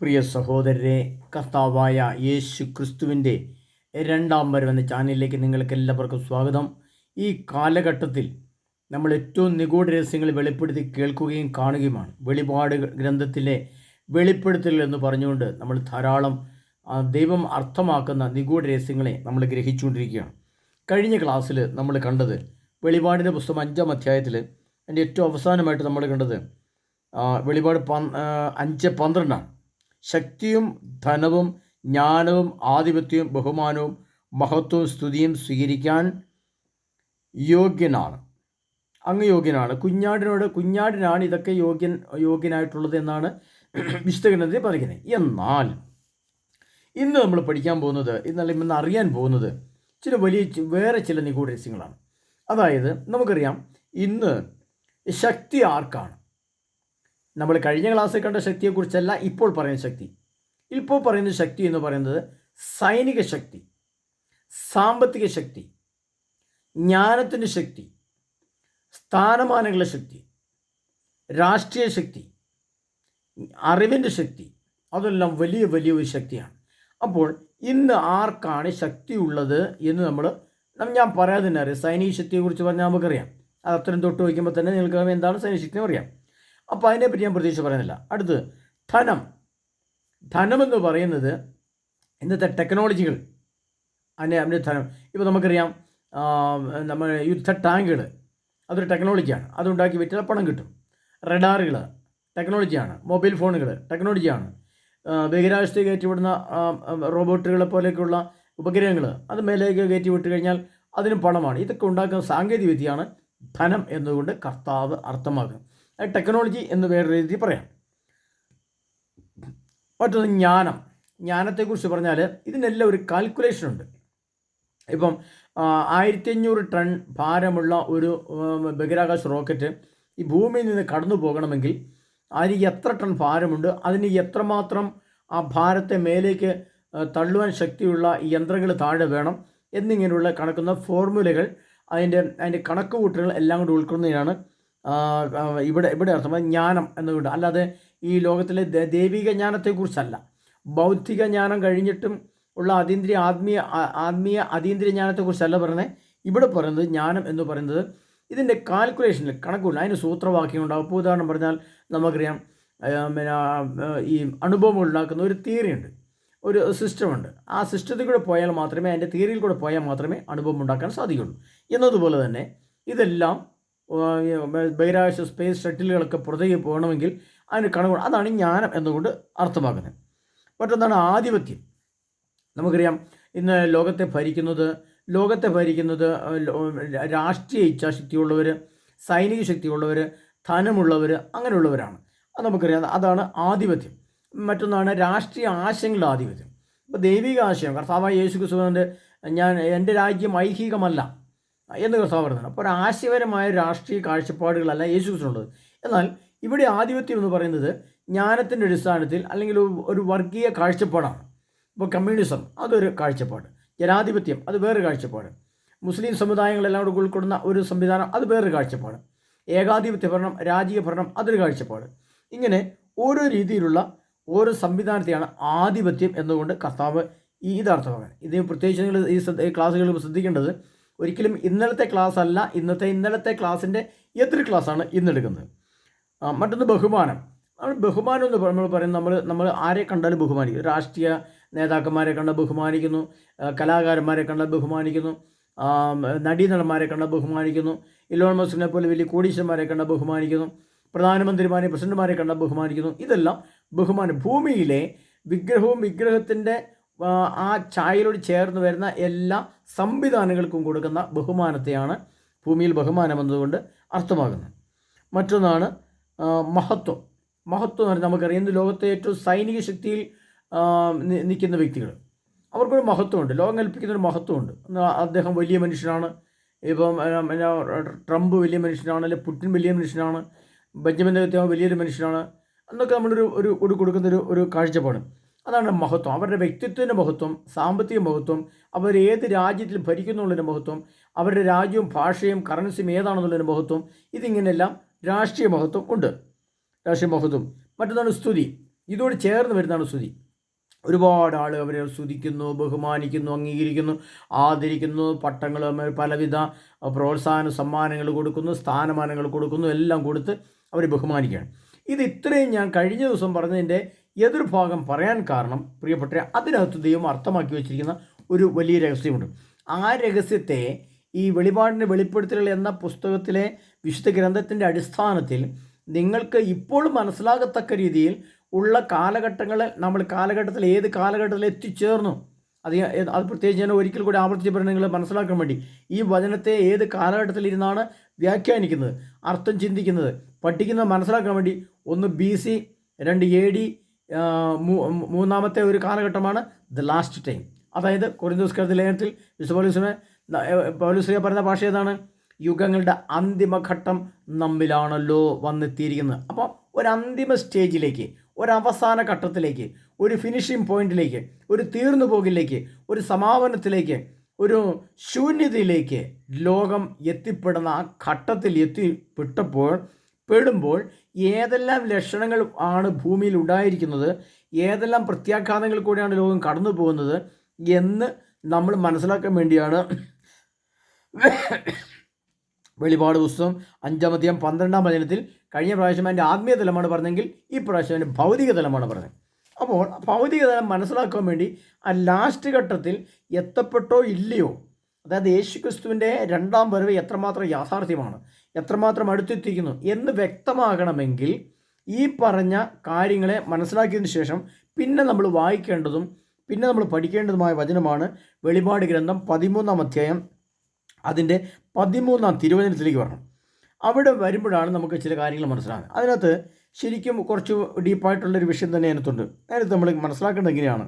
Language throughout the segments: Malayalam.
പ്രിയ സഹോദരരെ കർത്താവായ യേശു ക്രിസ്തുവിന്റെ രണ്ടാം വരവെന്ന ചാനലിലേക്ക് നിങ്ങൾക്ക് എല്ലാവർക്കും സ്വാഗതം. ഈ കാലഘട്ടത്തിൽ നമ്മൾ ഏറ്റവും നിഗൂഢ രഹസ്യങ്ങൾ വെളിപ്പെടുത്തി കേൾക്കുകയും കാണുകയുമാണ്. വെളിപാട് ഗ്രന്ഥത്തിലെ വെളിപ്പെടുത്തൽ എന്ന് പറഞ്ഞുകൊണ്ട് നമ്മൾ ധാരാളം ദൈവം അർത്ഥമാക്കുന്ന നിഗൂഢ രഹസ്യങ്ങളെ നമ്മൾ ഗ്രഹിച്ചുകൊണ്ടിരിക്കുകയാണ്. കഴിഞ്ഞ ക്ലാസ്സിൽ നമ്മൾ കണ്ടത് വെളിപാടിന്റെ പുസ്തകം അഞ്ചാം അധ്യായത്തിൽ അതിന്റെ ഏറ്റവും അവസാനമായിട്ട് നമ്മൾ കണ്ടത് വെളിപാട് ആ, അഞ്ച് പന്ത്രണ്ടാണ്. ശക്തിയും ധനവും ജ്ഞാനവും ആധിപത്യവും ബഹുമാനവും മഹത്വവും സ്തുതിയും സ്വീകരിക്കാൻ യോഗ്യനാണ്. അങ്ങ് യോഗ്യനാണ്. കുഞ്ഞാടിനോട് കുഞ്ഞാടിനാണ് ഇതൊക്കെ യോഗ്യൻ യോഗ്യനായിട്ടുള്ളത് എന്നാണ് വിശുദ്ധഗ്രന്ഥത്തിൽ പറയുന്നത്. എന്നാൽ ഇന്ന് നമ്മൾ പഠിക്കാൻ പോകുന്നത് ഇന്നല്ല ഇന്ന് അറിയാൻ പോകുന്നത് ചില വലിയ വേറെ ചില നിഗൂഢ രഹസ്യങ്ങളാണ്. അതായത് നമുക്കറിയാം ഇന്ന് ശക്തി ആർക്കാണ്? നമ്മൾ കഴിഞ്ഞ ക്ലാസ്സിൽ കണ്ട ശക്തിയെക്കുറിച്ചല്ല ഇപ്പോൾ പറയുന്ന ശക്തി. ഇപ്പോൾ പറയുന്ന ശക്തി എന്ന് പറയുന്നത് സൈനിക ശക്തി സാമ്പത്തിക ശക്തി ജ്ഞാനത്തിന്റെ ശക്തി സ്ഥാനമാനങ്ങളുടെ ശക്തി രാഷ്ട്രീയ ശക്തി അറിവിന്റെ ശക്തി അതെല്ലാം വലിയ വലിയ ഒരു ശക്തിയാണ്. അപ്പോൾ ഇന്ന് ആർക്കാണ് ശക്തിയുള്ളത് എന്ന് നമ്മൾ ഞാൻ പറയാതെ തന്നെ അറിയാം. സൈനിക ശക്തിയെക്കുറിച്ച് പറഞ്ഞാൽ നമുക്കറിയാം. അത് അത്രയും തൊട്ട് വയ്ക്കുമ്പോൾ തന്നെ നിങ്ങൾക്ക് എന്താണ് സൈനിക ശക്തി അറിയാം. അപ്പോൾ അതിനെപ്പറ്റി ഞാൻ പ്രത്യേകിച്ച് പറയുന്നില്ല. അടുത്തത് ധനം. ധനമെന്ന് പറയുന്നത് ഇന്നത്തെ ടെക്നോളജികൾ അതിന്റെ അതിന്റെ ധനം. ഇപ്പോൾ നമുക്കറിയാം നമ്മൾ യുദ്ധ ടാങ്കുകൾ അതൊരു ടെക്നോളജിയാണ് അതുണ്ടാക്കി വിറ്റാൽ പണം കിട്ടും. റഡാറുകൾ ടെക്നോളജിയാണ് മൊബൈൽ ഫോണുകൾ ടെക്നോളജിയാണ് ബഹിരാകാശത്ത് കയറ്റിവിടുന്ന റോബോട്ടുകളെ പോലെയൊക്കെയുള്ള ഉപഗ്രഹങ്ങൾ അത് മേലേക്ക് കയറ്റി വിട്ട് കഴിഞ്ഞാൽ അതിനും പണമാണ്. ഇതൊക്കെ ഉണ്ടാക്കുന്ന സാങ്കേതികവിദ്യയാണ് ധനം എന്നുകൊണ്ട് കർത്താവ് അർത്ഥമാക്കുന്നത്. ടെക്നോളജി എന്ന് വേറെ രീതിയിൽ പറയാം. മറ്റൊന്ന് ജ്ഞാനം. ജ്ഞാനത്തെക്കുറിച്ച് പറഞ്ഞാൽ ഇതിനെല്ലാം ഒരു കാൽക്കുലേഷൻ ഉണ്ട്. ഇപ്പം ആയിരത്തി അഞ്ഞൂറ് ടൺ ഭാരമുള്ള ഒരു ബഹിരാകാശ റോക്കറ്റ് ഈ ഭൂമിയിൽ നിന്ന് കടന്നു പോകണമെങ്കിൽ അതിന് എത്ര ടൺ ഭാരമുണ്ട്? അതിന് എത്രമാത്രം ആ ഭാരത്തെ മേലേക്ക് തള്ളുവാൻ ശക്തിയുള്ള യന്ത്രങ്ങൾ താഴെ വേണം? എന്നിങ്ങനെയുള്ള കണക്കുന്ന ഫോർമുലകൾ അതിന്റെ അതിന്റെ കണക്ക് കൂട്ടലുകൾ എല്ലാം കൂടി ഉൾക്കൊള്ളുന്നതിനാണ് ഇവിടെ ഇവിടെ അർത്ഥം ജ്ഞാനം എന്നുകൊണ്ട് അല്ലാതെ ഈ ലോകത്തിലെ ദൈവിക ജ്ഞാനത്തെക്കുറിച്ചല്ല. ബൗദ്ധിക ജ്ഞാനം കഴിഞ്ഞിട്ടും ഉള്ള അതീന്ദ്രിയ ആത്മീയ ആത്മീയ അതീന്ദ്രിയ ജ്ഞാനത്തെക്കുറിച്ചല്ല പറയുന്നത് ഇവിടെ പറയുന്നത് ജ്ഞാനം എന്ന് പറയുന്നത് ഇതിന്റെ കാൽക്കുലേഷനിൽ കണക്കുണ്ട് അതിന് സൂത്രവാക്യം ഉണ്ടാകും ഇപ്പോൾ ഉദാഹരണം പറഞ്ഞാൽ നമുക്കറിയാം പിന്നെ ഈ അനുഭവങ്ങൾ ഉണ്ടാക്കുന്ന ഒരു തിയറിയുണ്ട് ഒരു സിസ്റ്റമുണ്ട് ആ സിസ്റ്റത്തിൽ കൂടെ പോയാൽ മാത്രമേ അതിന്റെ തിയറിയിൽ കൂടെ പോയാൽ മാത്രമേ അനുഭവം ഉണ്ടാക്കാൻ സാധിക്കുള്ളൂ. എന്നതുപോലെ തന്നെ ഇതെല്ലാം ബഹിരാകാശ സ്പേസ് ഷട്ടിലുകളൊക്കെ പുറത്തേക്ക് പോകണമെങ്കിൽ അതിന് കണക്ക് അതാണ് ജ്ഞാനം എന്നുകൊണ്ട് അർത്ഥമാക്കുന്നത്. മറ്റൊന്നാണ് ആധിപത്യം. നമുക്കറിയാം ഇന്ന് ലോകത്തെ ഭരിക്കുന്നത് ലോകത്തെ ഭരിക്കുന്നത് രാഷ്ട്രീയ ഇച്ഛാശക്തിയുള്ളവർ സൈനിക ശക്തിയുള്ളവർ ധനമുള്ളവർ അങ്ങനെയുള്ളവരാണ്. അത് നമുക്കറിയാം അതാണ് ആധിപത്യം. മറ്റൊന്നാണ് രാഷ്ട്രീയ ആശയങ്ങളുടെ ആധിപത്യം. ഇപ്പോൾ ദൈവിക ആശയം കർത്താവായ യേശു ക്രിസ്തുവിന്റെ ഞാൻ എന്റെ രാജ്യം ഐഹികമല്ല. എന്ന് പറയുന്നത് അപ്പോൾ ഒരു ആശയപരമായ രാഷ്ട്രീയ കാഴ്ചപ്പാടുകളല്ല യേശു ക്രിസ്തുനുള്ളത് എന്നാൽ ഇവിടെ ആധിപത്യം എന്ന് പറയുന്നത് ജ്ഞാനത്തിന്റെ അടിസ്ഥാനത്തിൽ അല്ലെങ്കിൽ ഒരു- വർഗീയ കാഴ്ചപ്പാടാണ്. ഇപ്പോൾ കമ്മ്യൂണിസം അതൊരു കാഴ്ചപ്പാട്. ജനാധിപത്യം അത് വേറൊരു കാഴ്ചപ്പാട്. മുസ്ലിം സമുദായങ്ങളെല്ലാം കൂടെ ഉൾക്കൊള്ളുന്ന ഒരു സംവിധാനം അത് വേറൊരു കാഴ്ചപ്പാട്. ഏകാധിപത്യ ഭരണം രാജീയ ഭരണം അതൊരു കാഴ്ചപ്പാട്. ഇങ്ങനെ ഓരോ രീതിയിലുള്ള ഓരോ സംവിധാനത്തെയാണ് ആധിപത്യം എന്നുകൊണ്ട് കർത്താവ് ഈ ഇതർത്ഥമാക്കാൻ ഇത് പ്രത്യേകിച്ച് നിങ്ങൾ ഈ ക്ലാസ്സുകളിൽ ശ്രദ്ധിക്കേണ്ടത് ഒരിക്കലും ഇന്നലത്തെ ക്ലാസ് അല്ല ഇന്നത്തെ ഇന്നലത്തെ ക്ലാസ്സിന്റെ എതിർ ക്ലാസ്സാണ് ഇന്നെടുക്കുന്നത് മറ്റൊന്ന് ബഹുമാനം. നമ്മൾ ബഹുമാനം എന്ന് നമ്മൾ പറയും നമ്മൾ നമ്മൾ ആരെ കണ്ടാലും ബഹുമാനിക്കും. രാഷ്ട്രീയ നേതാക്കന്മാരെ കണ്ടാൽ ബഹുമാനിക്കുന്നു കലാകാരന്മാരെ കണ്ടാൽ ബഹുമാനിക്കുന്നു നടീനടന്മാരെ കണ്ടാൽ ബഹുമാനിക്കുന്നു ഇലോൺ മസ്കിനെ പോലെ വലിയ കോടീശ്വരന്മാരെ കണ്ടാൽ ബഹുമാനിക്കുന്നു പ്രധാനമന്ത്രിമാരെ പ്രസിഡന്റുമാരെ കണ്ടാൽ ബഹുമാനിക്കുന്നു. ഇതെല്ലാം ബഹുമാനം. ഭൂമിയിലെ വിഗ്രഹവും വിഗ്രഹത്തിന്റെ ആ, ഛായയിലോട് ചേർന്ന് വരുന്ന എല്ലാ സംവിധാനങ്ങൾക്കും കൊടുക്കുന്ന ബഹുമാനത്തെയാണ് ഭൂമിയിൽ ബഹുമാനം എന്നതുകൊണ്ട് അർത്ഥമാക്കുന്നത് മറ്റൊന്നാണ് മഹത്വം. മഹത്വം എന്ന് പറഞ്ഞാൽ നമുക്കറിയാം ഇന്ന് ലോകത്തെ ഏറ്റവും സൈനിക ശക്തിയിൽ നിൽക്കുന്ന വ്യക്തികൾ. അവർക്കൊരു മഹത്വമുണ്ട്. ലോകം കൽപ്പിക്കുന്ന ഒരു മഹത്വമുണ്ട് അദ്ദേഹം വലിയ മനുഷ്യനാണ്. ഇപ്പം ട്രംപ് വലിയ മനുഷ്യനാണ് അല്ലെങ്കിൽ പുടിൻ വലിയ മനുഷ്യനാണ് ബെഞ്ചമിൻ നെതന്യാഹു വലിയൊരു മനുഷ്യനാണ്. എന്നൊക്കെ നമ്മളൊരു ഒരു കൊടുക്കുന്നൊരു ഒരു കാഴ്ചപ്പാട്. അതാണ് മഹത്വം. അവരുടെ വ്യക്തിത്വത്തിന്റെ മഹത്വം സാമ്പത്തിക മഹത്വം അവർ ഏത് രാജ്യത്തിൽ ഭരിക്കുന്നുള്ളതിന്റെ മഹത്വം അവരുടെ രാജ്യവും ഭാഷയും കറൻസിയും ഏതാണെന്നുള്ളതിന്റെ മഹത്വം ഇതിങ്ങനെയെല്ലാം രാഷ്ട്രീയ മഹത്വം ഉണ്ട്. രാഷ്ട്രീയ മഹത്വം. മറ്റൊന്നാണ് സ്തുതി. ഇതോട് ചേർന്ന് വരുന്നതാണ് സ്തുതി. ഒരുപാട് ആൾ അവരെ സ്തുതിക്കുന്നു ബഹുമാനിക്കുന്നു അംഗീകരിക്കുന്നു ആദരിക്കുന്നു പട്ടങ്ങൾ പലവിധ പ്രോത്സാഹന സമ്മാനങ്ങൾ കൊടുക്കുന്നു സ്ഥാനമാനങ്ങൾ കൊടുക്കുന്നു എല്ലാം കൊടുത്ത് അവരെ ബഹുമാനിക്കുകയാണ്. ഇത് ഇത്രയും ഞാൻ കഴിഞ്ഞ ദിവസം പറഞ്ഞതിന്റെ എതിർഭാഗം പറയാൻ കാരണം പ്രിയപ്പെട്ട അതിനകത്ത് ദൈവം അർത്ഥമാക്കി വെച്ചിരിക്കുന്ന ഒരു വലിയ രഹസ്യമുണ്ട്. ആ രഹസ്യത്തെ ഈ വെളിപാടിന്റെ വെളിപ്പെടുത്തലുകൾ എന്ന പുസ്തകത്തിലെ വിശുദ്ധ ഗ്രന്ഥത്തിന്റെ അടിസ്ഥാനത്തിൽ നിങ്ങൾക്ക് ഇപ്പോൾ മനസ്സിലാകത്തക്ക രീതിയിൽ ഉള്ള കാലഘട്ടങ്ങൾ നമ്മൾ കാലഘട്ടത്തിൽ ഏത് കാലഘട്ടത്തിൽ എത്തിച്ചേർന്നു. അത് അത് പ്രത്യേകിച്ച് ഞാൻ ഒരിക്കൽ കൂടി ആവർത്തിച്ച് പറഞ്ഞു നിങ്ങൾ മനസ്സിലാക്കാൻ വേണ്ടി ഈ വചനത്തെ ഏത് കാലഘട്ടത്തിൽ ഇരുന്നാണ് വ്യാഖ്യാനിക്കുന്നത് അർത്ഥം ചിന്തിക്കുന്നത് പഠിക്കുന്നത് മനസ്സിലാക്കാൻ വേണ്ടി ഒന്ന് ബി സി രണ്ട് എ ഡി മൂന്നാമത്തെ ഒരു കാലഘട്ടമാണ് ദ ലാസ്റ്റ് ടൈം അതായത് കൊറിന്തോസ്കരത്തിൽ ലേഖനത്തിൽ വിശ്വപോലീസിനെ പൗലുസ്ലിയ പറയുന്ന ഭാഷ ഏതാണ്? യുഗങ്ങളുടെ അന്തിമഘട്ടം നമ്മിലാണല്ലോ വന്നെത്തിയിരിക്കുന്നത്. അപ്പോൾ ഒരു അന്തിമ സ്റ്റേജിലേക്ക് ഒരു അവസാന ഘട്ടത്തിലേക്ക് ഒരു ഫിനിഷിംഗ് പോയിന്റിലേക്ക് ഒരു തീർന്നു പോകിലേക്ക് ഒരു സമാപനത്തിലേക്ക് ഒരു ശൂന്യതയിലേക്ക് ലോകം എത്തിപ്പെടുന്ന ആ ഘട്ടത്തിൽ എത്തിപ്പെട്ടപ്പോൾ പെടുമ്പോൾ ഏതെല്ലാം ലക്ഷണങ്ങൾ ആണ് ഭൂമിയിൽ ഉണ്ടായിരിക്കുന്നത് ഏതെല്ലാം പ്രത്യാഘാതങ്ങൾ കൂടിയാണ് ലോകം കടന്നു പോകുന്നത് എന്ന് നമ്മൾ മനസ്സിലാക്കാൻ വേണ്ടിയാണ് വെളിപാട് പുസ്തകം അഞ്ചാം അധ്യായം പന്ത്രണ്ടാം വചനത്തിൽ കഴിഞ്ഞ പ്രാവശ്യം അതിന്റെ ആത്മീയ തലമാണ് പറഞ്ഞെങ്കിൽ ഈ പ്രാവശ്യം അതിന്റെ ഭൗതിക തലമാണ് പറഞ്ഞത്. അപ്പോൾ ഭൗതിക തലം മനസ്സിലാക്കാൻ വേണ്ടി ആ ലാസ്റ്റ് ഘട്ടത്തിൽ എത്തപ്പെട്ടോ ഇല്ലയോ? അതായത് യേശുക്രിസ്തുവിന്റെ രണ്ടാം വരവ് എത്രമാത്രം യാഥാർത്ഥ്യമാണ്? എത്രമാത്രം അടുത്തെത്തിക്കുന്നു എന്ന് വ്യക്തമാകണമെങ്കിൽ ഈ പറഞ്ഞ കാര്യങ്ങളെ മനസ്സിലാക്കിയതിന് ശേഷം പിന്നെ നമ്മൾ വായിക്കേണ്ടതും പിന്നെ നമ്മൾ പഠിക്കേണ്ടതുമായ വചനമാണ് വെളിപാട് ഗ്രന്ഥം പതിമൂന്നാം അധ്യായം അതിന്റെ പതിമൂന്നാം തിരുവചനത്തിലേക്ക് വരണം. അവിടെ വരുമ്പോഴാണ് നമുക്ക് ചില കാര്യങ്ങൾ മനസ്സിലാകുന്നത്. അതിനകത്ത് ശരിക്കും കുറച്ച് ഡീപ്പായിട്ടുള്ളൊരു വിഷയം തന്നെ അതിനകത്തുണ്ട്. അതിനകത്ത് നമ്മൾ മനസ്സിലാക്കേണ്ടത് എങ്ങനെയാണ്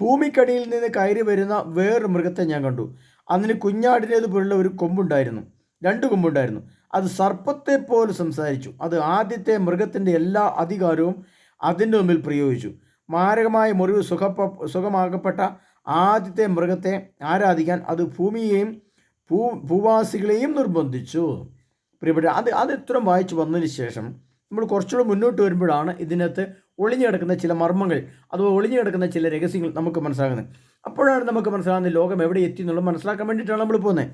ഭൂമിക്കടിയിൽ നിന്ന് കയറി വരുന്ന വേറൊരു മൃഗത്തെ ഞാൻ കണ്ടു. അതിന് കുഞ്ഞാടിനേത് പോലുള്ള ഒരു കൊമ്പുണ്ടായിരുന്നു. രണ്ട് കൊമ്പുണ്ടായിരുന്നു. അത് സർപ്പത്തെ പോലെ സംസാരിച്ചു. അത് ആദ്യത്തെ മൃഗത്തിന്റെ എല്ലാ അധികാരവും അതിന്റെ മുമ്പിൽ പ്രയോഗിച്ചു. മാരകമായ മുറിവ് സുഖപ്പ സുഖമാകപ്പെട്ട ആദ്യത്തെ മൃഗത്തെ ആരാധിക്കാൻ അത് ഭൂമിയെയും ഭൂ ഭൂവാസികളെയും നിർബന്ധിച്ചു. പ്രിയപ്പെട്ട അത് അത് ഇത്രയും വായിച്ചു വന്നതിന് ശേഷം നമ്മൾ കുറച്ചുകൂടെ മുന്നോട്ട് വരുമ്പോഴാണ് ഇതിനകത്ത് ഒളിഞ്ഞു കിടക്കുന്ന ചില മർമ്മങ്ങൾ അഥവാ ഒളിഞ്ഞു കിടക്കുന്ന ചില രഹസ്യങ്ങൾ നമുക്ക് മനസ്സിലാകുന്നത്. അപ്പോഴാണ് നമുക്ക് മനസ്സിലാകുന്നത് ലോകം എവിടെ എത്തി എന്നുള്ളത് മനസ്സിലാക്കാൻ വേണ്ടിയിട്ടാണ് നമ്മൾ പോകുന്നത്.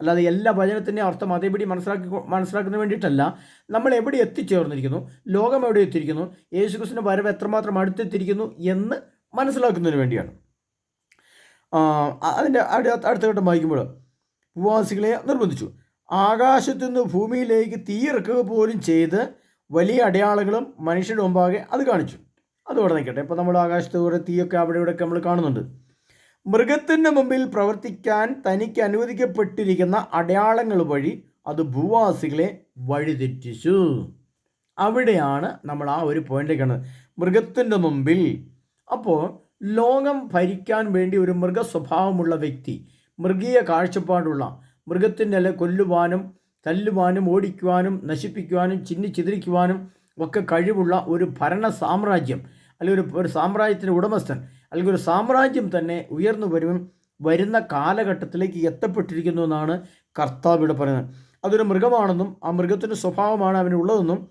അല്ലാതെ എല്ലാ വചനത്തിന്റെയും അർത്ഥം അതേപടി മനസ്സിലാക്കി മനസ്സിലാക്കുന്നതിന് വേണ്ടിയിട്ടല്ല. നമ്മൾ എവിടെ എത്തിച്ചേർന്നിരിക്കുന്നു? ലോകം എവിടെ എത്തിയിരിക്കുന്നു? യേശുക്രിസ്തുവിന്റെ വരവ് എത്രമാത്രം അടുത്തെത്തിയിരിക്കുന്നു എന്ന് മനസ്സിലാക്കുന്നതിന് വേണ്ടിയാണ്. അതിന്റെ അടുത്ത ഘട്ടം വായിക്കുമ്പോൾ ഉപവാസികളെ നിർബന്ധിച്ചു. ആകാശത്തുനിന്ന് ഭൂമിയിലേക്ക് തീയിറക്കുക പോലും ചെയ്ത് വലിയ അടയാളങ്ങളും മനുഷ്യരുടെ മുമ്പാകെ അത് കാണിച്ചു. അതോടെ നിൽക്കട്ടെ. ഇപ്പോൾ നമ്മൾ ആകാശത്ത് കൂടെ തീയൊക്കെ അവിടെ ഇവിടെയൊക്കെ നമ്മൾ കാണുന്നുണ്ട്. മൃഗത്തിന്റെ മുമ്പിൽ പ്രവർത്തിക്കാൻ തനിക്ക് അനുവദിക്കപ്പെട്ടിരിക്കുന്ന അടയാളങ്ങൾ വഴി അത് ഭൂവാസികളെ വഴിതെറ്റിച്ചു. അവിടെയാണ് നമ്മൾ ആ ഒരു പോയിന്റ് കാണുന്നത് മൃഗത്തിന്റെ മുമ്പിൽ. അപ്പോൾ ലോകം ഭരിക്കാൻ വേണ്ടി ഒരു മൃഗ സ്വഭാവമുള്ള വ്യക്തി മൃഗീയ കാഴ്ചപ്പാടുള്ള മൃഗത്തിന്റെ അല്ലെ കൊല്ലുവാനും തല്ലുവാനും ഓടിക്കുവാനും നശിപ്പിക്കുവാനും ചിന്നി ചിതറിക്കുവാനും ഒക്കെ കഴിവുള്ള ഒരു ഭരണ സാമ്രാജ്യം അല്ലെങ്കിൽ ഒരു ഒരു സാമ്രാജ്യത്തിന്റെ ഉടമസ്ഥൻ അല്ലെങ്കിൽ ഒരു സാമ്രാജ്യം തന്നെ ഉയർന്നു വരും വരുന്ന കാലഘട്ടത്തിലേക്ക് എത്തപ്പെട്ടിരിക്കുന്നു എന്നാണ് കർത്താവ് ഇവിടെ പറയുന്നത്. അതൊരു മൃഗമാണെന്നും ആ മൃഗത്തിന്റെ സ്വഭാവമാണ് അവനുള്ളതെന്നും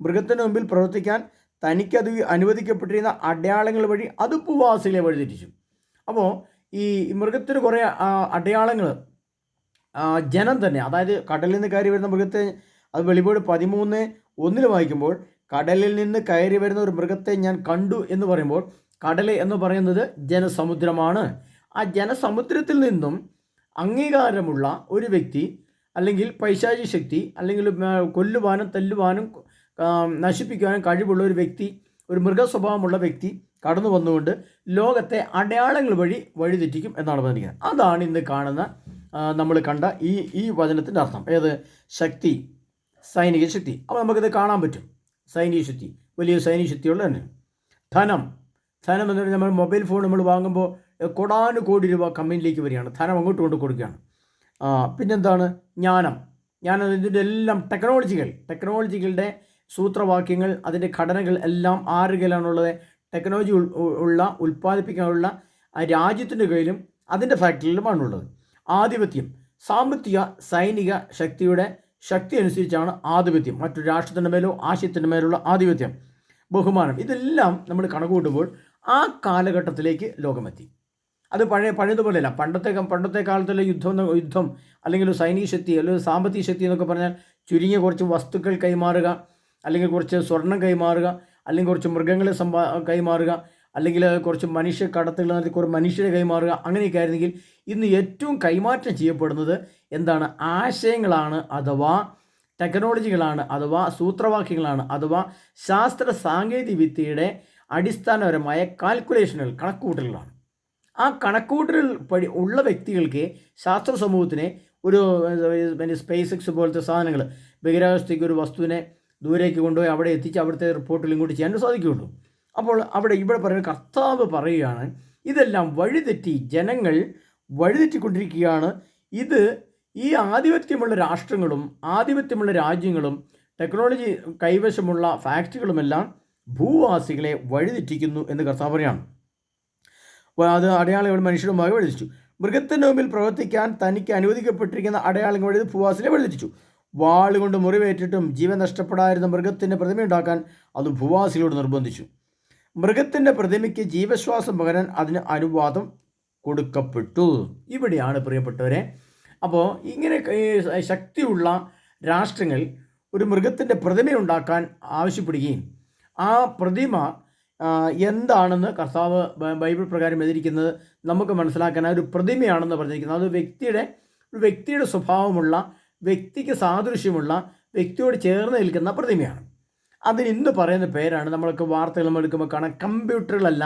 മൃഗത്തിന്റെ മുമ്പിൽ പ്രവർത്തിക്കാൻ തനിക്കത് അനുവദിക്കപ്പെട്ടിരുന്ന അടയാളങ്ങൾ വഴി അത് ഉപവാസികളെ വഴിതിരിച്ചു അപ്പോൾ ഈ മൃഗത്തിന് കുറേ അടയാളങ്ങൾ ജനം തന്നെ അതായത് കടലിൽ നിന്ന് കയറി വരുന്ന മൃഗത്തെ അത് വെളിപാട് പതിമൂന്ന് ഒന്നിൽ വായിക്കുമ്പോൾ കടലിൽ നിന്ന് കയറി വരുന്ന ഒരു മൃഗത്തെ ഞാൻ കണ്ടു എന്ന് പറയുമ്പോൾ കടൽ എന്ന് പറയുന്നത് ജനസമുദ്രമാണ്. ആ ജനസമുദ്രത്തിൽ നിന്നും അംഗീകാരമുള്ള ഒരു വ്യക്തി അല്ലെങ്കിൽ പൈശാചി ശക്തി അല്ലെങ്കിൽ കൊല്ലുവാനും തല്ലുവാനും നശിപ്പിക്കുവാനും കഴിവുള്ള ഒരു വ്യക്തി ഒരു മൃഗസ്വഭാവമുള്ള വ്യക്തി കടന്നു വന്നുകൊണ്ട് ലോകത്തെ അടയാളങ്ങൾ വഴി വഴിതെറ്റിക്കും എന്നാണ് പറഞ്ഞിരിക്കുന്നത്. അതാണ് ഇന്ന് കാണുന്ന നമ്മൾ കണ്ട ഈ ഈ വചനത്തിന്റെ അർത്ഥം. ഏത്? ശക്തി സൈനിക ശക്തി. അപ്പോൾ നമുക്കിത് കാണാൻ പറ്റും. സൈനിക ശക്തി. വലിയ സൈനിക ശക്തിയുള്ള തന്നെ ധനം. ധനം എന്ന് പറഞ്ഞാൽ നമ്മൾ മൊബൈൽ ഫോൺ നമ്മൾ വാങ്ങുമ്പോൾ കൊടാന് കോടി രൂപ കമ്പനിയിലേക്ക് വരികയാണ്. ധനം അങ്ങോട്ട് കൊണ്ട് കൊടുക്കുകയാണ്. പിന്നെന്താണ്? ജ്ഞാനം. ഞാൻ ഇതിന്റെ എല്ലാം ടെക്നോളജികൾ ടെക്നോളജികളുടെ സൂത്രവാക്യങ്ങൾ അതിന്റെ ഘടനകൾ എല്ലാം ആറ് കയ്യിലാണുള്ളത് ടെക്നോളജി ഉള്ള ഉൽപ്പാദിപ്പിക്കാനുള്ള രാജ്യത്തിന്റെ കയ്യിലും അതിന്റെ ഫാക്ടറിയിലുമാണുള്ളത് ആധിപത്യം. സാമ്പത്തിക സൈനിക ശക്തിയുടെ ശക്തി അനുസരിച്ചാണ് ആധിപത്യം. മറ്റൊരു രാഷ്ട്രത്തിന്റെ മേലോ ആശയത്തിന്റെ മേലുള്ള ആധിപത്യം. ബഹുമാനം. ഇതെല്ലാം നമ്മൾ കണക്കുകൂട്ടുമ്പോൾ ആ കാലഘട്ടത്തിലേക്ക് ലോകമെത്തി. അത് പഴയ പഴയതുപോലെയല്ല. പണ്ടത്തെ പണ്ടത്തെ കാലത്തുള്ള യുദ്ധം യുദ്ധം അല്ലെങ്കിൽ സൈനിക ശക്തി അല്ലെങ്കിൽ സാമ്പത്തിക ശക്തി എന്നൊക്കെ പറഞ്ഞാൽ ചുരുങ്ങിയ കുറച്ച് വസ്തുക്കൾ കൈമാറുക അല്ലെങ്കിൽ കുറച്ച് സ്വർണം കൈമാറുക അല്ലെങ്കിൽ കുറച്ച് മൃഗങ്ങളെ സമ്പാ കൈമാറുക അല്ലെങ്കിൽ കുറച്ച് മനുഷ്യ കടത്തുകൾ നടത്തി കുറച്ച് മനുഷ്യരെ കൈമാറുക അങ്ങനെയൊക്കെ ആയിരുന്നെങ്കിൽ ഇന്ന് ഏറ്റവും കൈമാറ്റം ചെയ്യപ്പെടുന്നത് എന്താണ്? ആശയങ്ങളാണ് അഥവാ ടെക്നോളജികളാണ് അഥവാ സൂത്രവാക്യങ്ങളാണ് അഥവാ ശാസ്ത്ര സാങ്കേതിക വിദ്യയുടെ അടിസ്ഥാനപരമായ കാൽക്കുലേഷനുകൾ കണക്കുകൂട്ടലുകളാണ്. ആ കണക്കുകൂട്ടൽ പടി ഉള്ള വ്യക്തികൾക്ക് ശാസ്ത്ര സമൂഹത്തിനെ ഒരു പിന്നെ സ്പേസ് എക്സ് പോലത്തെ സാധനങ്ങൾ ബഹിരാകാശത്തേക്ക് ഒരു വസ്തുവിനെ ദൂരേക്ക് കൊണ്ടുപോയി അവിടെ എത്തിച്ച് അവിടുത്തെ റിപ്പോർട്ടിൽ ഇങ്ങോട്ട് ചെയ്യാൻ സാധിക്കുകയുള്ളൂ. അപ്പോൾ അവിടെ ഇവിടെ പറയുന്ന കർത്താവ് പറയുകയാണ് ഇതെല്ലാം വഴിതെറ്റി ജനങ്ങൾ വഴിതെറ്റിക്കൊണ്ടിരിക്കുകയാണ്. ഇത് ഈ ആധിപത്യമുള്ള രാഷ്ട്രങ്ങളും ആധിപത്യമുള്ള രാജ്യങ്ങളും ടെക്നോളജി കൈവശമുള്ള ഫാക്ടറികളുമെല്ലാം ഭൂവാസികളെ വഴിതെറ്റിക്കുന്നു എന്ന് കർത്താവ് പറയാണ് അത് അടയാളങ്ങൾ മനുഷ്യരുമായി വഴിതിച്ചു മൃഗത്തിന്റെ മുമ്പിൽ പ്രവർത്തിക്കാൻ തനിക്ക് അനുവദിക്കപ്പെട്ടിരിക്കുന്ന അടയാളങ്ങൾ വഴി ഭൂവാസിനെ വഴിതിച്ചു വാളുകൊണ്ട് മുറിവേറ്റിട്ടും ജീവൻ നഷ്ടപ്പെടാതിരുന്ന മൃഗത്തിന്റെ പ്രതിമയുണ്ടാക്കാൻ അത് ഭൂവാസികളോട് നിർബന്ധിച്ചു. മൃഗത്തിന്റെ പ്രതിമയ്ക്ക് ജീവശ്വാസം പകരാൻ അതിന് അനുവാദം കൊടുക്കപ്പെട്ടു. ഇവിടെയാണ് പ്രിയപ്പെട്ടവരെ അപ്പോൾ ഇങ്ങനെ ശക്തിയുള്ള രാഷ്ട്രങ്ങൾ ഒരു മൃഗത്തിന്റെ പ്രതിമയുണ്ടാക്കാൻ ആവശ്യപ്പെടുകയും ആ പ്രതിമ എന്താണെന്ന് കർത്താവ് ബൈബിൾ പ്രകാരം എതിരിക്കുന്നത് നമുക്ക് മനസ്സിലാക്കാൻ. ഒരു പ്രതിമയാണെന്ന് പറഞ്ഞിരിക്കുന്നത് അത് വ്യക്തിയുടെ ഒരു വ്യക്തിയുടെ സ്വഭാവമുള്ള വ്യക്തിക്ക് സാദൃശ്യമുള്ള വ്യക്തിയോട് ചേർന്ന് നിൽക്കുന്ന പ്രതിമയാണ്. അതിന് ഇന്ന് പറയുന്ന പേരാണ് നമ്മൾക്ക് വാർത്തകൾ നമ്മൾ എടുക്കുമ്പോൾ കാണാം കമ്പ്യൂട്ടറുകളല്ല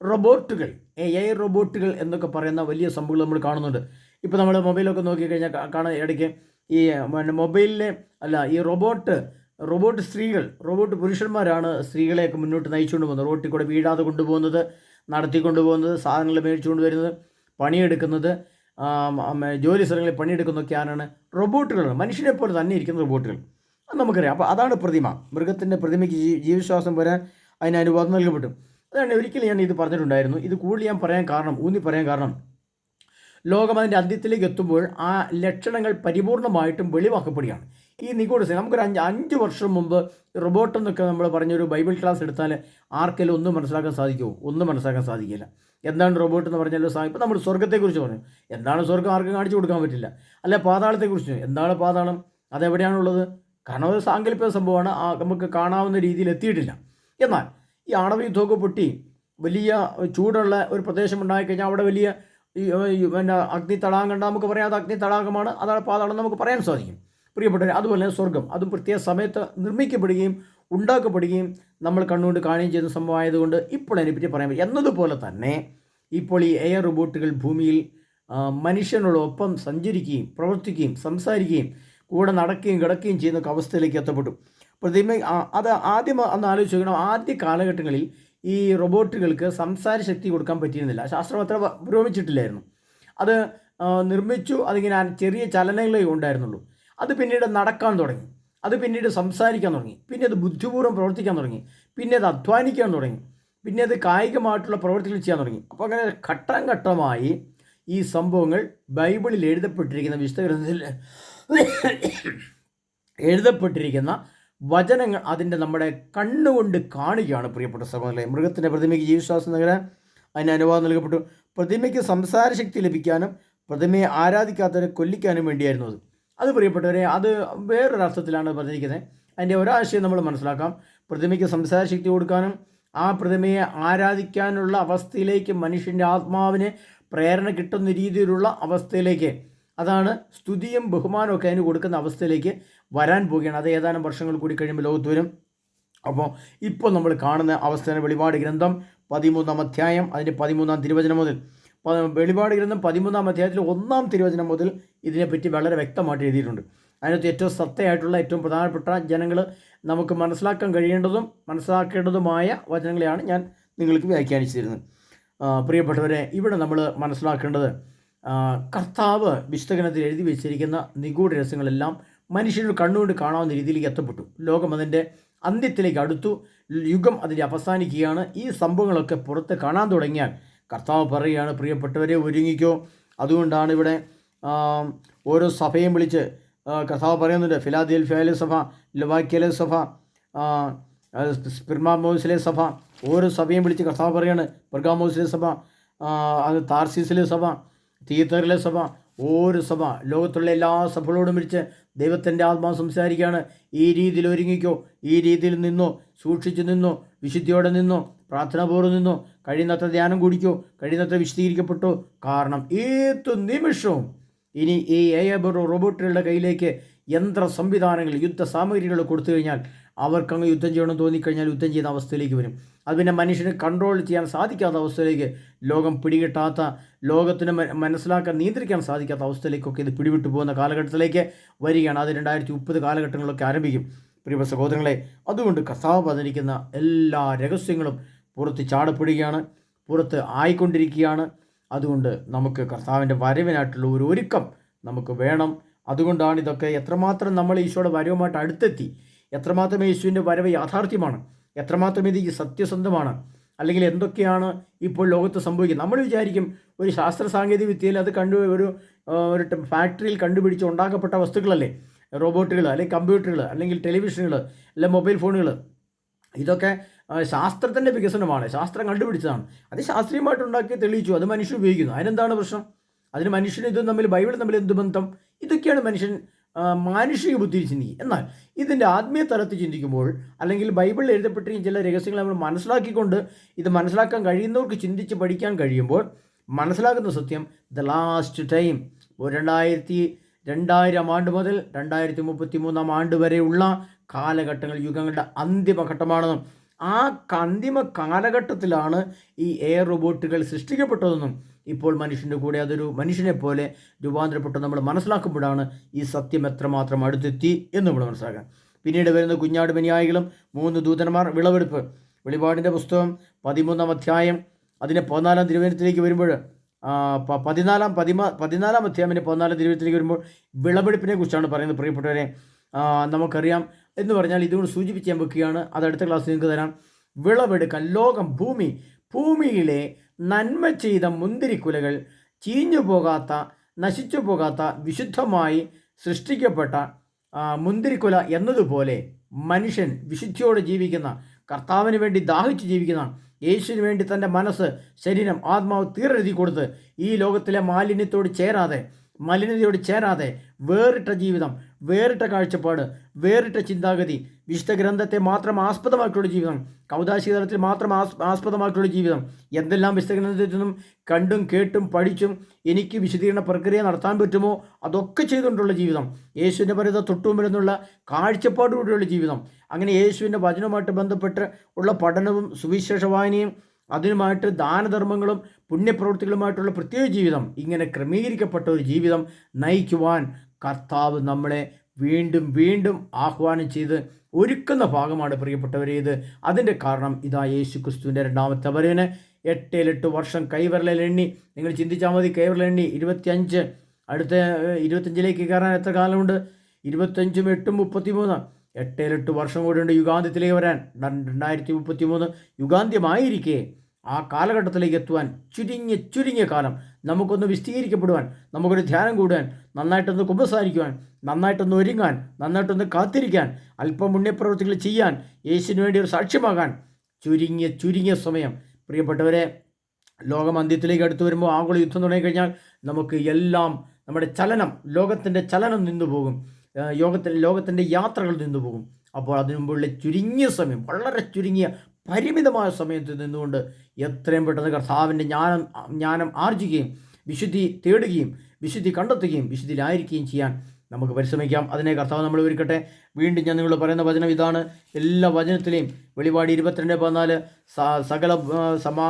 റോബോട്ടുകൾ എ ഐ റോബോട്ടുകൾ എന്നൊക്കെ പറയുന്ന വലിയ സംഭവങ്ങൾ നമ്മൾ കാണുന്നുണ്ട്. ഇപ്പോൾ നമ്മൾ മൊബൈലൊക്കെ നോക്കിക്കഴിഞ്ഞാൽ കാണാൻ ഇടയ്ക്ക് ഈ മൊബൈലിലെ അല്ല ഈ റോബോട്ട് റോബോട്ട് സ്ത്രീകൾ റോബോട്ട് പുരുഷന്മാരാണ് സ്ത്രീകളെയൊക്കെ മുന്നോട്ട് നയിച്ചുകൊണ്ട് പോകുന്നത്. റോട്ടിൽ കൂടെ വീഴാതെ കൊണ്ടുപോകുന്നത് നടത്തിക്കൊണ്ട് പോകുന്നത് സാധനങ്ങൾ മേടിച്ചുകൊണ്ട് വരുന്നത് പണിയെടുക്കുന്നത് ജോലി സ്ഥലങ്ങളിൽ പണിയെടുക്കുന്നതൊക്കെയാണ് റോബോട്ടുകളാണ്. മനുഷ്യനെ പോലെ തന്നെ ഇരിക്കുന്ന റോബോട്ടുകൾ. അത് നമുക്കറിയാം. അപ്പോൾ അതാണ് പ്രതിമ. മൃഗത്തിന്റെ പ്രതിമയ്ക്ക് ജീവിശ്വാസം വരാൻ അതിന് അനുവാദം നൽകപ്പെട്ടു. അതാണ് ഒരിക്കലും ഞാൻ ഇത് പറഞ്ഞിട്ടുണ്ടായിരുന്നു. ഇത് കൂടുതൽ ഞാൻ പറയാൻ കാരണം ഊന്നി പറയാൻ കാരണം ലോകം അതിന്റെ അന്ത്യത്തിലേക്ക് എത്തുമ്പോൾ ആ ലക്ഷണങ്ങൾ പരിപൂർണമായിട്ടും വെളിവാക്കപ്പെടുകയാണ്. ഈ നിഗൂഢ നമുക്കൊരു അഞ്ച് അഞ്ച് വർഷം മുമ്പ് റോബോട്ട് എന്നൊക്കെ നമ്മൾ പറഞ്ഞൊരു ബൈബിൾ ക്ലാസ് എടുത്താൽ ആർക്കെങ്കിലും ഒന്നും മനസ്സിലാക്കാൻ സാധിക്കുമോ ഒന്നും മനസ്സിലാക്കാൻ സാധിക്കില്ല. എന്താണ് റോബോട്ട് എന്ന് പറഞ്ഞാൽ ഇപ്പം നമ്മൾ സ്വർഗത്തെക്കുറിച്ച് പറഞ്ഞു. എന്താണ് സ്വർഗം ആർക്കും കാണിച്ചു കൊടുക്കാൻ പറ്റില്ല. അല്ലെ പാതാളത്തെക്കുറിച്ച് എന്താണ് പാതാളം? അതെവിടെയാണുള്ളത്? കാരണം അത് സാങ്കല്പിക സംഭവമാണ്. നമുക്ക് കാണാവുന്ന രീതിയിൽ എത്തിയിട്ടില്ല. എന്നാൽ ഈ ആണവ യുദ്ധമൊക്കെ പൊട്ടി വലിയ ചൂടുള്ള ഒരു പ്രദേശം ഉണ്ടായിക്കഴിഞ്ഞാൽ അവിടെ വലിയ പിന്നെ അഗ്നി തടാകം കണ്ടാൽ നമുക്ക് പറയാം അത് അഗ്നി തടാകമാണ് അതാണ് പാതാളം നമുക്ക് പറയാൻ സാധിക്കും. പ്രിയപ്പെട്ടവർ അതുപോലെ തന്നെ സ്വർഗം. അതും പ്രത്യേക സമയത്ത് നിർമ്മിക്കപ്പെടുകയും ഉണ്ടാക്കപ്പെടുകയും നമ്മൾ കണ്ണുകൊണ്ട് കാണുകയും ചെയ്യുന്ന സംഭവമായതുകൊണ്ട് ഇപ്പോൾ അതിനെപ്പറ്റി പറയാൻ പറ്റും എന്നതുപോലെ തന്നെ ഇപ്പോൾ ഈ എയർ റോബോട്ടുകൾ ഭൂമിയിൽ മനുഷ്യനോടൊപ്പം സഞ്ചരിക്കുകയും പ്രവർത്തിക്കുകയും സംസാരിക്കുകയും കൂടെ നടക്കുകയും കിടക്കുകയും ചെയ്യുന്ന അവസ്ഥയിലേക്ക് എത്തപ്പെട്ടു. പ്രതിമ അത് ആദ്യം ഒന്ന് ആലോചിച്ച് നോക്കണം. ആദ്യ കാലഘട്ടങ്ങളിൽ ഈ റോബോട്ടുകൾക്ക് സംസാര ശക്തി കൊടുക്കാൻ പറ്റിയിരുന്നില്ല. ശാസ്ത്രം അത്ര പുരോഗമിച്ചിട്ടില്ലായിരുന്നു. അത് നിർമ്മിച്ചു. അതിങ്ങനെ ചെറിയ ചലനങ്ങളേ ഉണ്ടായിരുന്നുള്ളൂ. അത് പിന്നീട് നടക്കാൻ തുടങ്ങി. അത് പിന്നീട് സംസാരിക്കാൻ തുടങ്ങി. പിന്നെ അത് ബുദ്ധിപൂർവം പ്രവർത്തിക്കാൻ തുടങ്ങി. പിന്നെ അത് അധ്വാനിക്കാൻ തുടങ്ങി. പിന്നെ അത് കായികമായിട്ടുള്ള പ്രവർത്തികൾ ചെയ്യാൻ തുടങ്ങി. അപ്പോൾ അങ്ങനെ ഘട്ടം ഘട്ടമായി ഈ സംഭവങ്ങൾ ബൈബിളിൽ എഴുതപ്പെട്ടിരിക്കുന്ന വിശുദ്ധഗ്രന്ഥത്തിൽ എഴുതപ്പെട്ടിരിക്കുന്ന വചനങ്ങൾ അതിന്റെ നമ്മുടെ കണ്ണുകൊണ്ട് കാണുകയാണ് പ്രിയപ്പെട്ട സഹോദരങ്ങളെ. മൃഗത്തിന്റെ പ്രതിമയ്ക്ക് ജീവിശ്വാസം നൽകാൻ അതിന് അനുവാദം നൽകപ്പെട്ടു. പ്രതിമയ്ക്ക് സംസാര ശക്തി ലഭിക്കാനും പ്രതിമയെ ആരാധിക്കാത്തവരെ കൊല്ലിക്കാനും വേണ്ടിയായിരുന്നു അത്. അത് പ്രിയപ്പെട്ടവരെ അത് വേറൊരർത്ഥത്തിലാണ് പറഞ്ഞിരിക്കുന്നത്. അതിന്റെ ഒരാശയം നമ്മൾ മനസ്സിലാക്കാം. പ്രതിമയ്ക്ക് സംസാരശക്തി കൊടുക്കാനും ആ പ്രതിമയെ ആരാധിക്കാനുള്ള അവസ്ഥയിലേക്ക് മനുഷ്യന്റെ ആത്മാവിന് പ്രേരണ കിട്ടുന്ന രീതിയിലുള്ള അവസ്ഥയിലേക്ക് അതാണ് സ്തുതിയും ബഹുമാനവും ഒക്കെ അതിന് കൊടുക്കുന്ന അവസ്ഥയിലേക്ക് വരാൻ പോവുകയാണ്. അത് ഏതാനും വർഷങ്ങൾ കൂടി കഴിയുമ്പോൾ ലോകത്ത് വരും. അപ്പോൾ ഇപ്പോൾ നമ്മൾ കാണുന്ന അവസ്ഥയാണ് വെളിപാട് ഗ്രന്ഥം പതിമൂന്നാം അധ്യായം അതിന്റെ പതിമൂന്നാം തിരുവചനം മുതൽ. വെളിപാട് ഗ്രന്ഥം പതിമൂന്നാം അധ്യായത്തിൽ ഒന്നാം തിരുവചനം മുതൽ ഇതിനെപ്പറ്റി വളരെ വ്യക്തമായിട്ട് എഴുതിയിട്ടുണ്ട്. അതിനകത്ത് ഏറ്റവും സത്തയായിട്ടുള്ള ഏറ്റവും പ്രധാനപ്പെട്ട ജനങ്ങൾ നമുക്ക് മനസ്സിലാക്കാൻ കഴിയേണ്ടതും മനസ്സിലാക്കേണ്ടതുമായ വചനങ്ങളെയാണ് ഞാൻ നിങ്ങൾക്ക് വ്യാഖ്യാനിച്ചു തരുന്നത് പ്രിയപ്പെട്ടവരെ ഇവിടെ നമ്മൾ മനസ്സിലാക്കേണ്ടത് കർത്താവ് വിശുദ്ധഗണത്തിൽ എഴുതി വെച്ചിരിക്കുന്ന നിഗൂഢ രസങ്ങളെല്ലാം മനുഷ്യരുടെ കണ്ണുകൊണ്ട് കാണാവുന്ന രീതിയിലേക്ക് എത്തപ്പെട്ടു. ലോകം അതിന്റെ അന്ത്യത്തിലേക്ക് അടുത്തു. യുഗം അതിന്റെ അവസാനിക്കുകയാണ്. ഈ സംഭവങ്ങളൊക്കെ പുറത്ത് കാണാൻ തുടങ്ങിയാൽ കർത്താവ് പറയുകയാണ് പ്രിയപ്പെട്ടവരെ ഒരുങ്ങിക്കോ. അതുകൊണ്ടാണ് ഇവിടെ ഓരോ സഭയും വിളിച്ച് കർത്താവ് പറയുന്നുണ്ട് ഫിലാദിയൽ ഫിയാലെ സഭ ലവാക്കിയലെ സഭ സ്പിർമാമോസിലെ സഭ. ഓരോ സഭയും വിളിച്ച് കർത്താവ് പറയാണ് പെർഗാമോസിലെ സഭ അത് താർസീസിലെ സഭ തിയേറ്ററിലെ സഭ. ഓരോ സഭ ലോകത്തുള്ള എല്ലാ സഭകളോടും വിളിച്ച് ദൈവത്തിന്റെ ആത്മാവ് സംസാരിക്കുകയാണ്. ഈ രീതിയിൽ ഒരുങ്ങിക്കോ. ഈ രീതിയിൽ നിന്നോ. സൂക്ഷിച്ചു നിന്നോ. വിശുദ്ധിയോടെ നിന്നോ. പ്രാർത്ഥനാപൂർവം നിന്നോ. കഴിയുന്നത്ര ധ്യാനം കുടിക്കോ. കഴിയുന്നത്ര വിശദീകരിക്കപ്പെട്ടോ. കാരണം ഏത് നിമിഷവും ഇനി ഈ എ റോബോട്ടുകളുടെ കയ്യിലേക്ക് യന്ത്ര സംവിധാനങ്ങൾ യുദ്ധ സാമഗ്രികൾ കൊടുത്തു കഴിഞ്ഞാൽ അവർക്കങ്ങ് യുദ്ധം ചെയ്യണം തോന്നിക്കഴിഞ്ഞാൽ യുദ്ധം ചെയ്യുന്ന അവസ്ഥയിലേക്ക് വരും. അത് പിന്നെ മനുഷ്യന് കൺട്രോൾ ചെയ്യാൻ സാധിക്കാത്ത അവസ്ഥയിലേക്ക് ലോകം പിടികിട്ടാത്ത ലോകത്തിന് മനസ്സിലാക്കാൻ നിയന്ത്രിക്കാൻ സാധിക്കാത്ത അവസ്ഥയിലേക്കൊക്കെ ഇത് പിടിവിട്ടു പോകുന്ന കാലഘട്ടത്തിലേക്ക് വരികയാണ്. അത് രണ്ടായിരത്തി മുപ്പത് കാലഘട്ടങ്ങളൊക്കെ ആരംഭിക്കും. പ്രിയ സഹോദരങ്ങളെ അതുകൊണ്ട് കസാവ് പറഞ്ഞിരിക്കുന്ന എല്ലാ രഹസ്യങ്ങളും പുറത്ത് ചാടപ്പെടുകയാണ് പുറത്ത് ആയിക്കൊണ്ടിരിക്കുകയാണ്. അതുകൊണ്ട് നമുക്ക് കർത്താവിന്റെ വരവിനായിട്ടുള്ള ഒരു ഒരുക്കം നമുക്ക് വേണം. അതുകൊണ്ടാണ് ഇതൊക്കെ എത്രമാത്രം നമ്മൾ ഈശോയുടെ വരവുമായിട്ട് അടുത്തെത്തി. എത്രമാത്രം യേശുവിന്റെ വരവ് യാഥാർത്ഥ്യമാണ്? എത്രമാത്രം ഇത് സത്യസന്ധമാണ്? അല്ലെങ്കിൽ എന്തൊക്കെയാണ് ഇപ്പോൾ ലോകത്ത് സംഭവിക്കുന്നത്? നമ്മൾ വിചാരിക്കും ഒരു ശാസ്ത്ര സാങ്കേതിക വിദ്യയിൽ അത് കണ്ടു ഒരു ഒരു ഫാക്ടറിയിൽ കണ്ടുപിടിച്ച് ഉണ്ടാക്കപ്പെട്ട വസ്തുക്കളല്ലേ? റോബോട്ടുകൾ അല്ലെങ്കിൽ കമ്പ്യൂട്ടറുകൾ അല്ലെങ്കിൽ ടെലിവിഷനുകൾ അല്ലെങ്കിൽ മൊബൈൽ ഫോണുകൾ. ഇതൊക്കെ ശാസ്ത്രത്തിന്റെ വികസനമാണ്. ശാസ്ത്രം കണ്ടുപിടിച്ചതാണ്. അത് ശാസ്ത്രീയമായിട്ട് ഉണ്ടാക്കി തെളിയിച്ചു. അത് മനുഷ്യൻ ഉപയോഗിക്കുന്നു. അതിനെന്താണ് പ്രശ്നം? അതിന് മനുഷ്യനും ഇതും തമ്മിൽ ബൈബിളും തമ്മിൽ എന്ത് ബന്ധം? ഇതൊക്കെയാണ് മനുഷ്യൻ മാനുഷിക ബുദ്ധിയിൽ ചിന്തിക്കുക എന്നാൽ ഇതിന്റെ ആത്മീയ തലത്തിൽ ചിന്തിക്കുമ്പോൾ അല്ലെങ്കിൽ ബൈബിളിൽ എഴുതപ്പെട്ടിരിക്കുന്ന ചില രഹസ്യങ്ങൾ നമ്മൾ മനസ്സിലാക്കിക്കൊണ്ട് ഇത് മനസ്സിലാക്കാൻ കഴിയുന്നവർക്ക് ചിന്തിച്ച് പഠിക്കാൻ കഴിയുമ്പോൾ മനസ്സിലാക്കുന്ന സത്യം ദ ലാസ്റ്റ് ടൈം രണ്ടായിരത്തി രണ്ടായിരം ആണ്ട് മുതൽ രണ്ടായിരത്തി മുപ്പത്തി മൂന്നാം ആണ്ട് വരെയുള്ള കാലഘട്ടങ്ങൾ യുഗങ്ങളുടെ അന്തിമഘട്ടമാണെന്നും ആ അന്തിമ കാലഘട്ടത്തിലാണ് ഈ എയർ റോബോട്ടുകൾ സൃഷ്ടിക്കപ്പെട്ടതെന്നും ഇപ്പോൾ മനുഷ്യന്റെ കൂടെ അതൊരു മനുഷ്യനെ പോലെ രൂപാന്തരപ്പെട്ട് നമ്മൾ മനസ്സിലാക്കുമ്പോഴാണ് ഈ സത്യം എത്രമാത്രം അടുത്തെത്തി എന്ന് നമ്മൾ മനസ്സിലാക്കാം പിന്നീട് വരുന്ന കുഞ്ഞാട് മനിയായികളും മൂന്ന് ദൂതന്മാർ വിളവെടുപ്പ്. വെളിപാടിന്റെ പുസ്തകം പതിമൂന്നാം അധ്യായം അതിന്റെ പതിനാലാം തിരുവനന്തപുരത്തിലേക്ക് വരുമ്പോൾ പതിനാലാം പതിമാ പതിനാലാം അധ്യായത്തിന്റെ പതിനാലാം തിരുവനന്തപുരത്തിലേക്ക് വരുമ്പോൾ വിളവെടുപ്പിനെ കുറിച്ചാണ് പറയുന്നത്. പ്രിയപ്പെട്ടവരെ നമുക്കറിയാം എന്ന് പറഞ്ഞാൽ ഇതുകൊണ്ട് സൂചിപ്പിച്ച് ഞാൻ വെക്കുകയാണ്. അത് അടുത്ത ക്ലാസ്സിൽ നിങ്ങൾക്ക് തരാം. വിളവെടുക്കാൻ ലോകം ഭൂമി ഭൂമിയിലെ നന്മ ചെയ്ത മുന്തിരിക്കുലകൾ ചീഞ്ഞു പോകാത്ത നശിച്ചു പോകാത്ത വിശുദ്ധമായി സൃഷ്ടിക്കപ്പെട്ട മുന്തിരിക്കുല എന്നതുപോലെ മനുഷ്യൻ വിശുദ്ധിയോടെ ജീവിക്കുന്ന കർത്താവിന് വേണ്ടി ദാഹിച്ച് ജീവിക്കുന്ന യേശുവിന് വേണ്ടി തന്റെ മനസ്സ് ശരീരം ആത്മാവ് തീരെഴുതി കൊടുത്ത് ഈ ലോകത്തിലെ മാലിന്യത്തോട് ചേരാതെ മലിനതയോട് ചേരാതെ വേറിട്ട ജീവിതം വേറിട്ട കാഴ്ചപ്പാട് വേറിട്ട ചിന്താഗതി വിശുദ്ധ ഗ്രന്ഥത്തെ മാത്രം ആസ്പദമാക്കിയുള്ള ജീവിതം കൗതാശീതലത്തിൽ മാത്രം ആസ് ആസ്പദമാക്കിയുള്ള ജീവിതം. എന്തെല്ലാം വിശുദ്ധ ഗ്രന്ഥത്തിൽ നിന്നും കണ്ടും കേട്ടും പഠിച്ചും എനിക്ക് വിശദീകരണ പ്രക്രിയ നടത്താൻ പറ്റുമോ? അതൊക്കെ ചെയ്തുകൊണ്ടുള്ള ജീവിതം. യേശുവിന്റെ പരിത തൊട്ടുമുമ്പിലെന്നുള്ള കാഴ്ചപ്പാടുകൂടിയുള്ള ജീവിതം. അങ്ങനെ യേശുവിന്റെ വചനവുമായിട്ട് ബന്ധപ്പെട്ട് ഉള്ള പഠനവും സുവിശേഷ വായനയും അതിനുമായിട്ട് ദാനധർമ്മങ്ങളും പുണ്യപ്രവൃത്തികളുമായിട്ടുള്ള പ്രത്യേക ജീവിതം ഇങ്ങനെ ക്രമീകരിക്കപ്പെട്ട ഒരു ജീവിതം നയിക്കുവാൻ കർത്താവ് നമ്മളെ വീണ്ടും വീണ്ടും ആഹ്വാനം ചെയ്ത് ഒരുക്കുന്ന ഭാഗമാണ് പ്രിയപ്പെട്ടവരെ ഇത്. അതിന്റെ കാരണം ഇതാ യേശു ക്രിസ്തുവിന്റെ രണ്ടാമത്തെ വരവിന് എട്ടേലെട്ട് വർഷം കൈവരലിൽ എണ്ണി. നിങ്ങൾ ചിന്തിച്ചാൽ മതി കൈവിരൽ എണ്ണി. ഇരുപത്തിയഞ്ച് അടുത്ത ഇരുപത്തഞ്ചിലേക്ക് കയറാൻ എത്ര കാലമുണ്ട്? ഇരുപത്തഞ്ചും എട്ടും മുപ്പത്തി മൂന്ന് എട്ടേലെട്ട് വർഷം കൂടിയുണ്ട് യുഗാന്ത്യത്തിലേക്ക് വരാൻ. രണ്ട് രണ്ടായിരത്തി മുപ്പത്തി മൂന്ന് യുഗാന്ത്യമായിരിക്കെ. ആ കാലഘട്ടത്തിലേക്ക് എത്തുവാൻ ചുരുങ്ങിയ ചുരുങ്ങിയ കാലം നമുക്കൊന്ന് വിശദീകരിക്കപ്പെടുവാൻ നമുക്കൊരു ധ്യാനം കൂടുവാൻ നന്നായിട്ടൊന്ന് കുമ്പസാരിക്കുവാൻ നന്നായിട്ടൊന്ന് ഒരുങ്ങാൻ നന്നായിട്ടൊന്ന് കാത്തിരിക്കാൻ അല്പം പുണ്യപ്രവൃത്തികൾ ചെയ്യാൻ യേശുവിന് വേണ്ടി ഒരു സാക്ഷ്യമാകാൻ ചുരുങ്ങിയ ചുരുങ്ങിയ സമയം. പ്രിയപ്പെട്ടവരെ ലോകം അന്ത്യത്തിലേക്ക് അടുത്ത് വരുമ്പോൾ ആഗോള യുദ്ധം തുടങ്ങിക്കഴിഞ്ഞാൽ നമുക്ക് എല്ലാം നമ്മുടെ ചലനം ലോകത്തിന്റെ ചലനം നിന്നു പോകും. യോഗത്തിന്റെ ലോകത്തിന്റെ യാത്രകൾ നിന്നു പോകും. അപ്പോൾ അതിനു മുമ്പുള്ള ചുരുങ്ങിയ സമയം വളരെ ചുരുങ്ങിയ പരിമിതമായ സമയത്ത് നിന്നുകൊണ്ട് എത്രയും പെട്ടെന്ന് കർത്താവിന്റെ ജ്ഞാനം ജ്ഞാനം ആർജിക്കുകയും വിശുദ്ധി തേടുകയും വിശുദ്ധി കണ്ടെത്തുകയും വിശുദ്ധിയിലായിരിക്കുകയും ചെയ്യാൻ നമുക്ക് പരിശ്രമിക്കാം. അതിനെ കർത്താവ് നമ്മൾ ഒരുക്കട്ടെ. വീണ്ടും ഞാൻ നിങ്ങൾ പറയുന്ന വചനം ഇതാണ്. എല്ലാ വചനത്തിലെയും വെളിപാട് ഇരുപത്തിരണ്ട് പതിനാല് സകല സമാ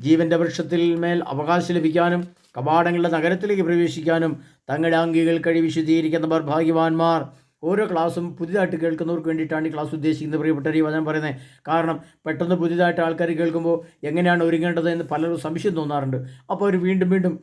ജീവന്റെ വൃക്ഷത്തിൽ മേൽ അവകാശം ലഭിക്കാനും കപാടങ്ങളുടെ നഗരത്തിലേക്ക് പ്രവേശിക്കാനും തങ്ങളുടെ അംഗികൾ കഴി വിശുദ്ധീകരിക്കുന്നവർ ഭാഗ്യവാന്മാർ ഓരോ ക്ലാസ്സും പുതിയതായിട്ട് കേൾക്കുന്നവർക്ക് വേണ്ടിയിട്ടാണ് ഈ ക്ലാസ് ഉദ്ദേശിക്കുന്നത്. പ്രിയപ്പെട്ട ഈ വചനം പറയുന്നത് കാരണം പെട്ടെന്ന് പുതിയതായിട്ട് ആൾക്കാർ കേൾക്കുമ്പോൾ എങ്ങനെയാണ് ഒരുങ്ങേണ്ടത് എന്ന് പലരും സംശയം തോന്നാറുണ്ട്. അപ്പോൾ അവർ വീണ്ടും വീണ്ടും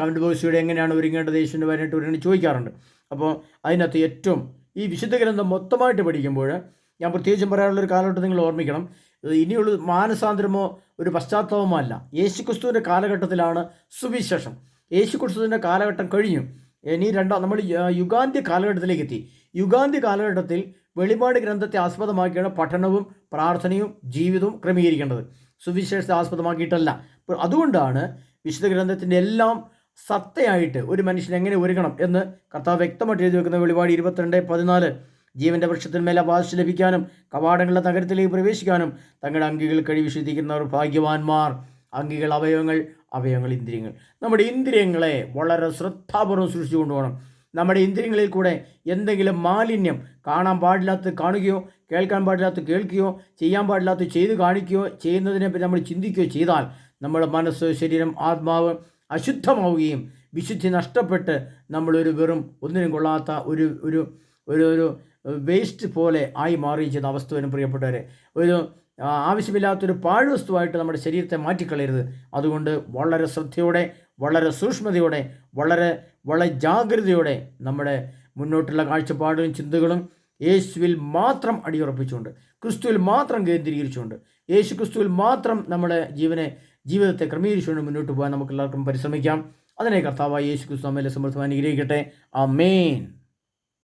കമന്റ് ബോക്സിലൂടെ എങ്ങനെയാണ് ഒരുങ്ങേണ്ടത് യേശുവിന്റെ വരായിട്ട് ഒരുങ്ങി ചോദിക്കാറുണ്ട്. അപ്പോൾ അതിനകത്ത് ഏറ്റവും ഈ വിശുദ്ധ ഗ്രന്ഥം മൊത്തമായിട്ട് പഠിക്കുമ്പോൾ ഞാൻ പ്രത്യേകിച്ചും പറയാനുള്ളൊരു കാലഘട്ടം നിങ്ങൾ ഓർമ്മിക്കണം. ഇനിയുള്ള മാനസാന്തരമോ ഒരു പശ്ചാത്തലമോ അല്ല. യേശുക്രിസ്തുവിന്റെ കാലഘട്ടത്തിലാണ് സുവിശേഷം. യേശുക്രിസ്തുവിന്റെ കാലഘട്ടം കഴിഞ്ഞു. ഇനി രണ്ടാം നമ്മൾ യുഗാന്ത്യ കാലഘട്ടത്തിലേക്ക് എത്തി. യുഗാന്ത്യ കാലഘട്ടത്തിൽ വെളിപാട് ഗ്രന്ഥത്തെ ആസ്പദമാക്കിയാണ് പഠനവും പ്രാർത്ഥനയും ജീവിതവും ക്രമീകരിക്കേണ്ടത്. സുവിശേഷത്തെ ആസ്പദമാക്കിയിട്ടല്ല. അതുകൊണ്ടാണ് വിശുദ്ധ ഗ്രന്ഥത്തിന്റെ എല്ലാം സത്തയായിട്ട് ഒരു മനുഷ്യൻ എങ്ങനെ ഒരുങ്ങണം എന്ന് കർത്താവ് വ്യക്തമായിട്ട് എഴുതി വെക്കുന്ന വെളിപാട് ഇരുപത്തിരണ്ട് പതിനാല്. ജീവന്റെ വൃക്ഷത്തിന്മേൽ അവാസ് ലഭിക്കാനും കവാടങ്ങളുടെ നഗരത്തിലേക്ക് പ്രവേശിക്കാനും തങ്ങളുടെ അങ്കികൾ കഴി വിശുദ്ധിക്കുന്നവർ ഭാഗ്യവാന്മാർ. അങ്കികൾ അവയവങ്ങൾ അവയവങ്ങൾ ഇന്ദ്രിയങ്ങൾ. നമ്മുടെ ഇന്ദ്രിയങ്ങളെ വളരെ ശ്രദ്ധാപൂർവം സൂക്ഷിച്ചു കൊണ്ടുപോകണം നമ്മുടെ ഇന്ദ്രിയങ്ങളിൽ കൂടെ എന്തെങ്കിലും മാലിന്യം കാണാൻ പാടില്ലാത്ത കാണുകയോ കേൾക്കാൻ പാടില്ലാത്ത കേൾക്കുകയോ ചെയ്യാൻ പാടില്ലാത്ത ചെയ്ത് കാണിക്കുകയോ ചെയ്യുന്നതിനെ പറ്റി നമ്മൾ ചിന്തിക്കുകയോ ചെയ്താൽ നമ്മുടെ മനസ്സ് ശരീരം ആത്മാവ് അശുദ്ധമാവുകയും വിശുദ്ധി നഷ്ടപ്പെട്ട് നമ്മളൊരു വെറും ഒന്നിനും കൊള്ളാത്ത ഒരു ഒരു ഒരു ഒരു വേസ്റ്റ് പോലെ ആയി മാറി ചെയ്ത അവസ്ഥ വരും പ്രിയപ്പെട്ടവരെ. ഒരു ആവശ്യമില്ലാത്തൊരു പാഴ്വസ്തുവായിട്ട് നമ്മുടെ ശരീരത്തെ മാറ്റിക്കളയരുത്. അതുകൊണ്ട് വളരെ ശ്രദ്ധയോടെ വളരെ സൂക്ഷ്മതയോടെ വളരെ വളരെ ജാഗ്രതയോടെ നമ്മുടെ മുന്നോട്ടുള്ള കാഴ്ചപ്പാടുകളും ചിന്തകളും യേശുവിൽ മാത്രം അടിയുറപ്പിച്ചുകൊണ്ട് ക്രിസ്തുവിൽ മാത്രം കേന്ദ്രീകരിച്ചുകൊണ്ട് യേശു ക്രിസ്തുവിൽ മാത്രം നമ്മുടെ ജീവനെ ജീവിതത്തെ ക്രമീകരിച്ചുകൊണ്ട് മുന്നോട്ട് പോകാൻ നമുക്ക് എല്ലാവർക്കും പരിശ്രമിക്കാം. അതിനെ കർത്താവായ യേശു ക്രിസ്തു അമ്മയിലെ സമൃദ്ധം അനുഗ്രഹിക്കട്ടെ. ആ മേൻ